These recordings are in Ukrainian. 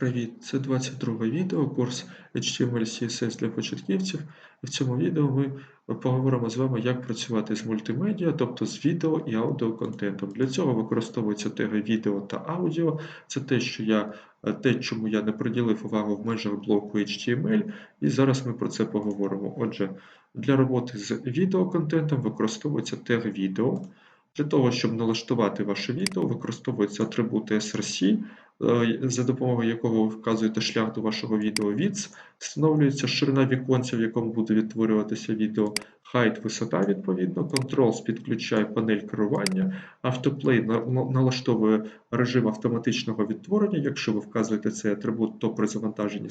Привіт! Це 22 відео, курс HTML CSS для початківців. І в цьому відео ми поговоримо з вами, як працювати з мультимедіа, тобто з відео і аудіоконтентом. Для цього використовуються теги відео та аудіо. Це те, що я, те, чому я не приділив увагу в межах блоку HTML, і зараз ми про це поговоримо. Отже, для роботи з відеоконтентом використовується тег відео. Для того, щоб налаштувати ваше відео, використовується атрибут src, е, за допомогою якого ви вказуєте шлях до вашого відео Width, встановлюється ширина віконця, в якому буде відтворюватися відео, height, висота, відповідно, Controls підключає панель керування, автоплей налаштовує режим автоматичного відтворення. Якщо ви вказуєте цей атрибут, то при завантаженні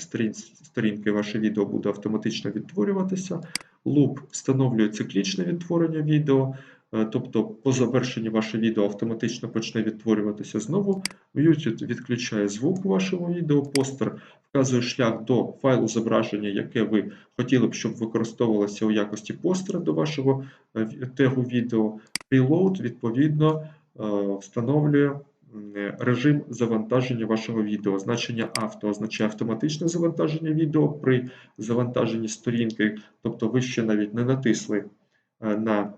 сторінки ваше відео буде автоматично відтворюватися. Loop встановлює циклічне відтворення відео. Е, тобто по завершенні ваше відео автоматично почне відтворюватися знову. YouTube відключає звук у вашому відео, постер вказує шлях до файлу зображення, яке ви хотіли б, щоб використовувалося у якості постера до вашого е, тегу відео. Preload, відповідно, е, встановлює режим завантаження вашого відео. Значення авто означає автоматичне завантаження відео при завантаженні сторінки, тобто ви ще навіть не натисли на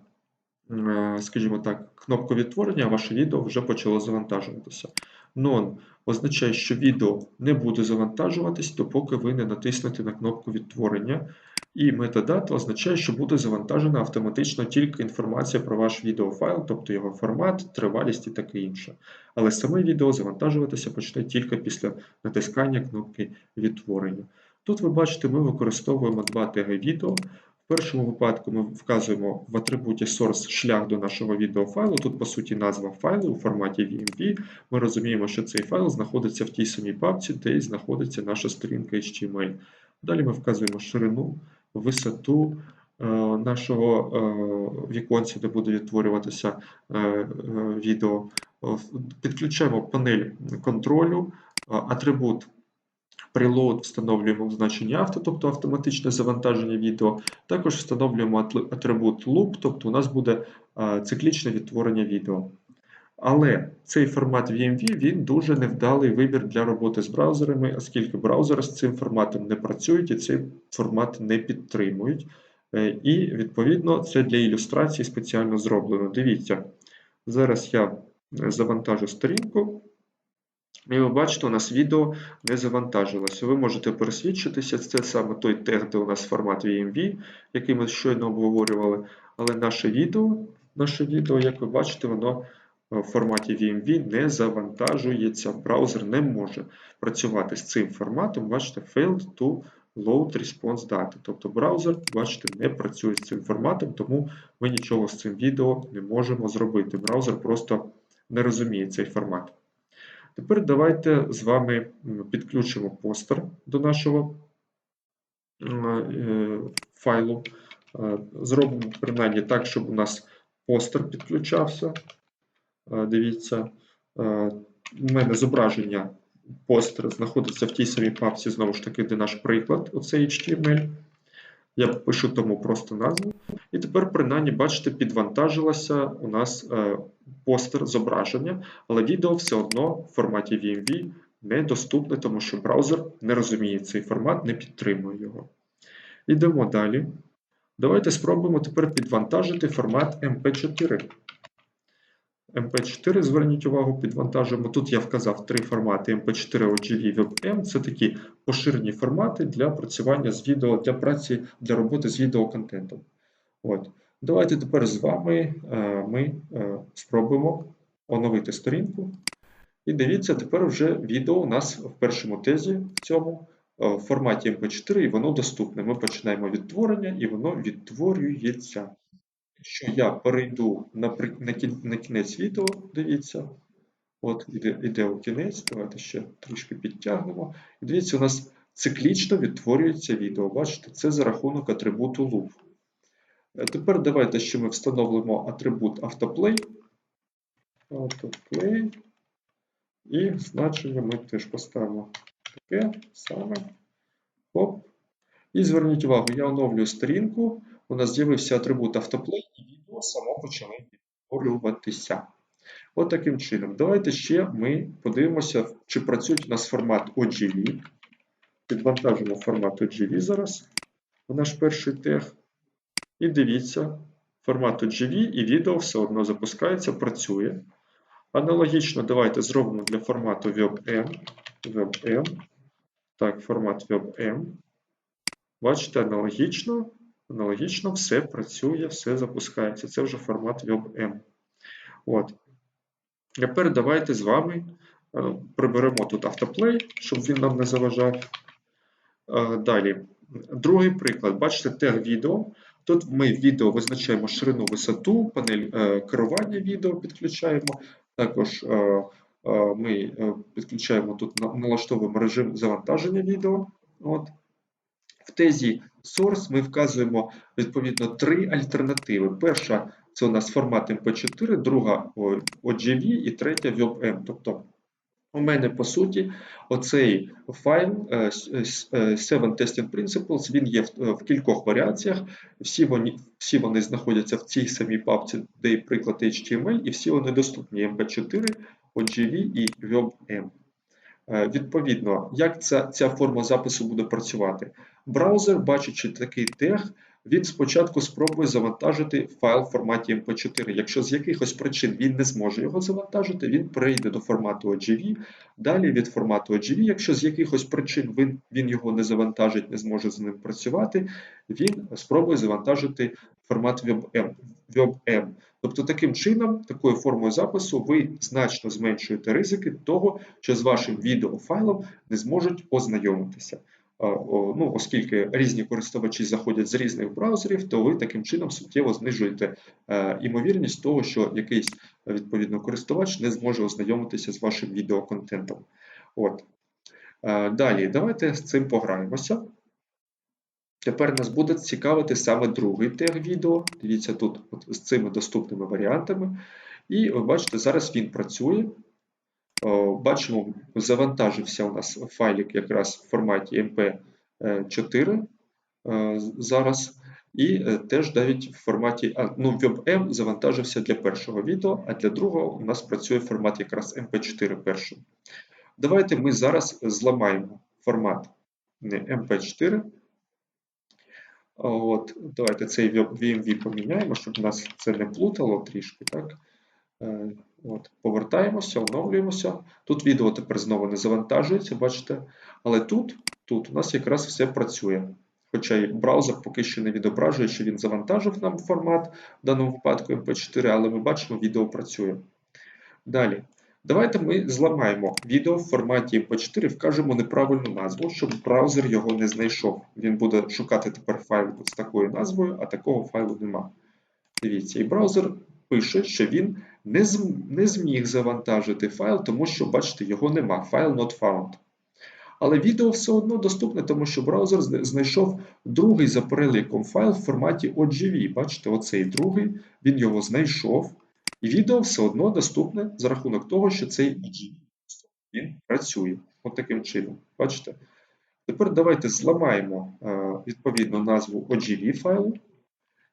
скажімо так, кнопку відтворення, а ваше відео вже почало завантажуватися. Non означає, що відео не буде завантажуватись, допоки ви не натиснете на кнопку відтворення. І metadata означає, що буде завантажена автоматично тільки інформація про ваш відеофайл, тобто його формат, тривалість і таке інше. Але саме відео завантажуватися почне тільки після натискання кнопки відтворення. Тут ви бачите, ми використовуємо два теги відео першому випадку ми вказуємо в атрибуті source шлях до нашого відеофайлу. Тут, по суті, назва файлу у форматі VMP. Ми розуміємо, що цей файл знаходиться в тій самій папці, де і знаходиться наша сторінка HTML. Далі ми вказуємо ширину, висоту е, нашого е, віконця, де буде відтворюватися е, відео. Підключаємо панель контролю, атрибут Preload встановлюємо в значенні авто, тобто автоматичне завантаження відео. Також встановлюємо атрибут loop, тобто у нас буде циклічне відтворення відео. Але цей формат VMV він дуже невдалий вибір для роботи з браузерами, оскільки браузери з цим форматом не працюють і цей формат не підтримують. Е, і, відповідно, це для ілюстрації спеціально зроблено. Дивіться, зараз я завантажу сторінку. І ви бачите, у нас відео не завантажилося. Ви можете пересвідчитися, це саме той тег, де у нас формат VMV, який ми щойно обговорювали. Але наше відео, наше відео, як ви бачите, воно в форматі VMV не завантажується. Браузер не може працювати з цим форматом. Бачите, failed to load response data. Тобто браузер, бачите, не працює з цим форматом, тому ми нічого з цим відео не можемо зробити. Браузер просто не розуміє цей формат. Тепер давайте з вами підключимо постер до нашого е, файлу. Е, зробимо принаймні так, щоб у нас постер підключався. Е, дивіться, у мене зображення постера знаходиться в тій самій папці, знову ж таки, де наш приклад, оцей HTML. Я пишу тому просто назву. І тепер, принаймні, бачите, підвантажилося у нас е, постер зображення, але відео все одно в форматі VMV недоступне, тому що браузер не розуміє цей формат, не підтримує його. Йдемо далі. Давайте спробуємо тепер підвантажити формат MP4. MP4, зверніть увагу, підвантажуємо. Тут я вказав три формати MP4 OGV WebM. Це такі поширені формати для працювання з відео, для праці, для роботи з відеоконтентом. От. Давайте тепер з вами е, ми е, спробуємо оновити сторінку. І дивіться, тепер вже відео у нас в першому тезі в цьому е, в форматі MP4, і воно доступне. Ми починаємо відтворення, і воно відтворюється. Якщо я перейду на на кінець відео, дивіться, от іде, іде у кінець, давайте ще трішки підтягнемо. І дивіться, у нас циклічно відтворюється відео. Бачите, це за рахунок атрибуту loop. Е, тепер давайте ще ми встановимо атрибут Autoplay. Autoplay. І значення ми теж поставимо таке саме. Хоп. І зверніть увагу, я оновлюю сторінку. У нас з'явився атрибут Autoplay, і відео само почали відтворюватися. От таким чином. Давайте ще ми подивимося, чи працює у нас формат OGV. Підвантажимо формат OGV зараз в наш перший тег. І дивіться, формат OGV і відео все одно запускається, працює. Аналогічно, давайте зробимо для формату WebM. WebM. Так, формат WebM. Бачите, аналогічно, аналогічно все працює, все запускається. Це вже формат WebM. От. Тепер давайте з вами е, приберемо тут автоплей, щоб він нам не заважав. Е, Далі, другий приклад. Бачите, тег відео. Тут ми відео визначаємо ширину висоту, панель е, керування відео підключаємо. Також ми підключаємо тут, налаштовуємо режим завантаження відео. От. В тезі Source ми вказуємо відповідно три альтернативи. Перша це у нас формат MP4, друга OGV і третя WebM. Тобто у мене по суті оцей файл е, с- с- е, Testing Principles, він є в, кількох варіаціях. Всі вони, всі вони знаходяться в цій самій папці, де і приклад HTML, і всі вони доступні MP4, OGV і WebM. Е, Відповідно, як ця, ця форма запису буде працювати? Браузер, бачачи такий тег, він спочатку спробує завантажити файл в форматі MP4. Якщо з якихось причин він не зможе його завантажити, він перейде до формату OGV. Далі від формату OGV, якщо з якихось причин він, він його не завантажить, не зможе з ним працювати, він спробує завантажити формат WebM. WebM. Тобто таким чином, такою формою запису, ви значно зменшуєте ризики того, що з вашим відеофайлом не зможуть ознайомитися. Ну, оскільки різні користувачі заходять з різних браузерів, то ви таким чином суттєво знижуєте е, імовірність того, що якийсь відповідно користувач не зможе ознайомитися з вашим відеоконтентом. От. Е, Далі, давайте з цим пограємося. Тепер нас буде цікавити саме другий тег відео. Дивіться тут от, з цими доступними варіантами. І ви бачите, зараз він працює. О, Бачимо, завантажився у нас файлик якраз в форматі MP4 е, зараз. І е, теж навіть в форматі ну, WebM завантажився для першого відео, а для другого у нас працює формат якраз MP4 першим. Давайте ми зараз зламаємо формат MP4. От, давайте цей VMV поміняємо, щоб нас це не плутало трішки. так? От, повертаємося, оновлюємося. Тут відео тепер знову не завантажується, бачите? Але тут, тут у нас якраз все працює. Хоча і браузер поки що не відображує, що він завантажив нам формат, в даному випадку MP4, але ми бачимо, відео працює. Далі. Давайте ми зламаємо відео в форматі MP4, вкажемо неправильну назву, щоб браузер його не знайшов. Він буде шукати тепер файл з такою назвою, а такого файлу нема. Дивіться, і браузер пише, що він не, не зміг завантажити файл, тому що, бачите, його нема. Файл not found. Але відео все одно доступне, тому що браузер знайшов другий за переліком файл в форматі OGV. Бачите, оцей другий, він його знайшов. І відео все одно доступне за рахунок того, що цей OGV він працює. От таким чином. Бачите? Тепер давайте зламаємо е, відповідно назву OGV файлу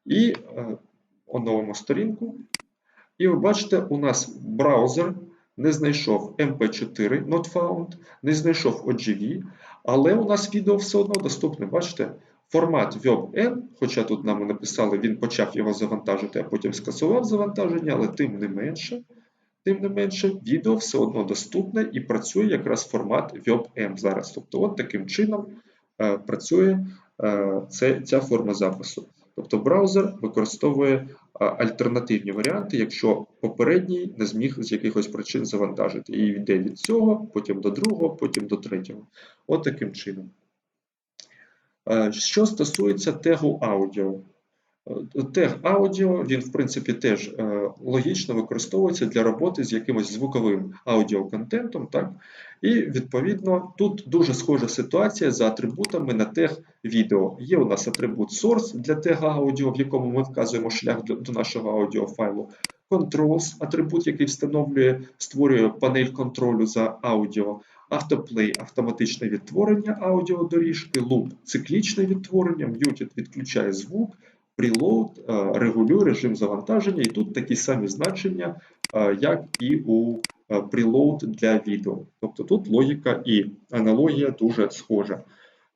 і е, оновимо сторінку. І ви бачите, у нас браузер не знайшов MP4 not found, не знайшов OGV, але у нас відео все одно доступне. Бачите? Формат WebM, хоча тут нам написали, він почав його завантажити, а потім скасував завантаження, але тим не менше, тим не менше, відео все одно доступне і працює якраз формат WebM зараз. Тобто, от таким чином е, працює е, це, ця форма запису. Тобто браузер використовує альтернативні варіанти, якщо попередній не зміг з якихось причин завантажити. І йде від цього, потім до другого, потім до третього. От таким чином. Е, Що стосується тегу аудіо. Е, Тег аудіо, він, в принципі, теж е, логічно використовується для роботи з якимось звуковим аудіоконтентом. Так? І, відповідно, тут дуже схожа ситуація за атрибутами на тег відео. Є у нас атрибут source для тега аудіо, в якому ми вказуємо шлях до, нашого аудіофайлу. Controls атрибут, який встановлює, створює панель контролю за аудіо. Autoplay – автоматичне відтворення аудіодоріжки, Loop – циклічне відтворення, Muted – відключає звук, Preload е, регулює режим завантаження, і тут такі самі значення е, як і у е, preload для відео. Тобто тут логіка і аналогія дуже схожа.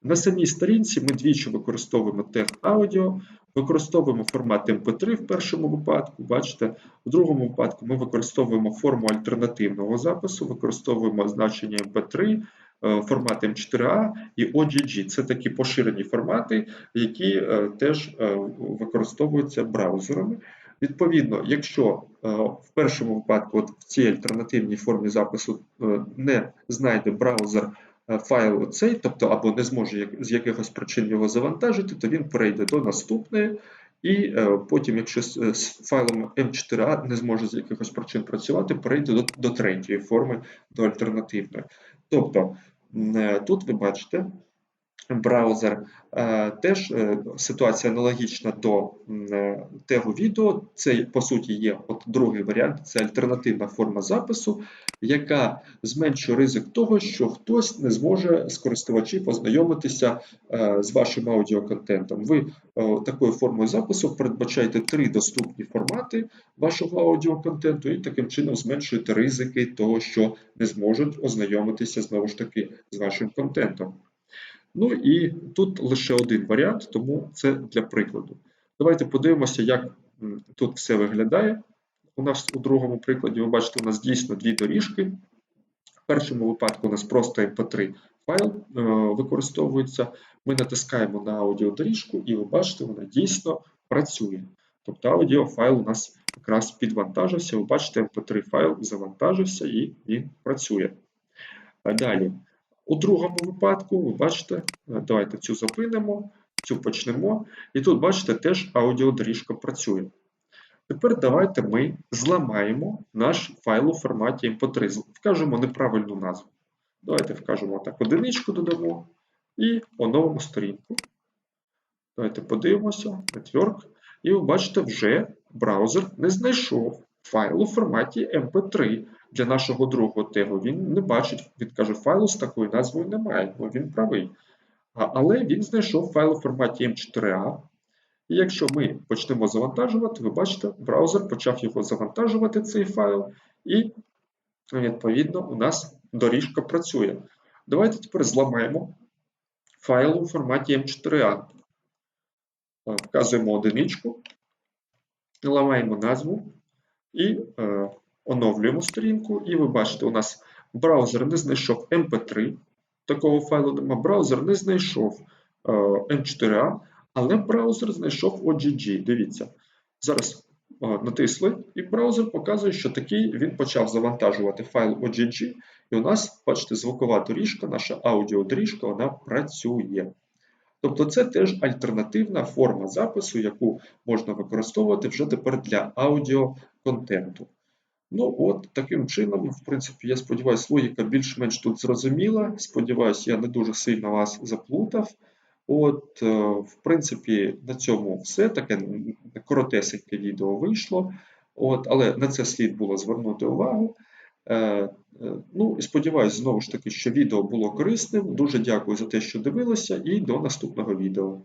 На самій сторінці ми двічі використовуємо тег аудіо, використовуємо формат MP3 в першому випадку. Бачите, в другому випадку ми використовуємо форму альтернативного запису, використовуємо значення MP3, е, формат M4A і OGG. Це такі поширені формати, які е, теж е, використовуються браузерами. Відповідно, якщо е, в першому випадку, от в цій альтернативній формі запису е, не знайде браузер е, файл оцей, тобто або не зможе з якихось причин його завантажити, то він перейде до наступної, і е, потім, якщо з, файлом M4A не зможе з якихось причин працювати, перейде до, до третьої форми, до альтернативної. Тобто е, тут ви бачите. Браузер е, теж е, ситуація аналогічна до е, тегу відео. Це по суті є от другий варіант, це альтернативна форма запису, яка зменшує ризик того, що хтось не зможе з користувачів познайомитися е, з вашим аудіоконтентом. Ви такою формою запису передбачаєте три доступні формати вашого аудіоконтенту, і таким чином зменшуєте ризики того, що не зможуть ознайомитися знову ж таки з вашим контентом. Ну і тут лише один варіант, тому це для прикладу. Давайте подивимося, як тут все виглядає. У нас у другому прикладі, ви бачите, у нас дійсно дві доріжки. В першому випадку у нас просто MP3 файл е, використовується. Ми натискаємо на аудіодоріжку, і ви бачите, вона дійсно працює. Тобто аудіофайл у нас якраз підвантажився. Ви бачите, MP3 файл завантажився і він працює. Далі. У другому випадку, ви бачите, е, давайте цю зупинимо, цю почнемо. І тут, бачите, теж аудіодоріжка працює. Тепер давайте ми зламаємо наш файл у форматі MP3. Вкажемо неправильну назву. Давайте вкажемо так одиничку додамо і оновимо сторінку. Давайте подивимося, Network. І ви бачите, вже браузер не знайшов файл у форматі MP3 для нашого другого тегу. Він не бачить, він каже, файлу з такою назвою немає, бо він правий. Але він знайшов файл у форматі M4A. І якщо ми почнемо завантажувати, ви бачите, браузер почав його завантажувати, цей файл, і відповідно у нас доріжка працює. Давайте тепер зламаємо файл у форматі M4A. Е, Вказуємо одиничку, ламаємо назву і е, оновлюємо сторінку. І ви бачите, у нас браузер не знайшов MP3, такого файлу нема. Браузер не знайшов е, M4A, але браузер знайшов OGG. Дивіться, зараз е, натисли, і браузер показує, що такий він почав завантажувати файл OGG, і у нас, бачите, звукова доріжка, наша аудіодоріжка, вона працює. Тобто це теж альтернативна форма запису, яку можна використовувати вже тепер для аудіоконтенту. Ну, от таким чином, в принципі, я сподіваюся, логіка більш-менш тут зрозуміла. Сподіваюсь, я не дуже сильно вас заплутав. От, е, в принципі, на цьому все. Таке коротесеньке відео вийшло. От, але на це слід було звернути увагу. Е, е, Ну і сподіваюся, знову ж таки, що відео було корисним. Дуже дякую за те, що дивилися, і до наступного відео.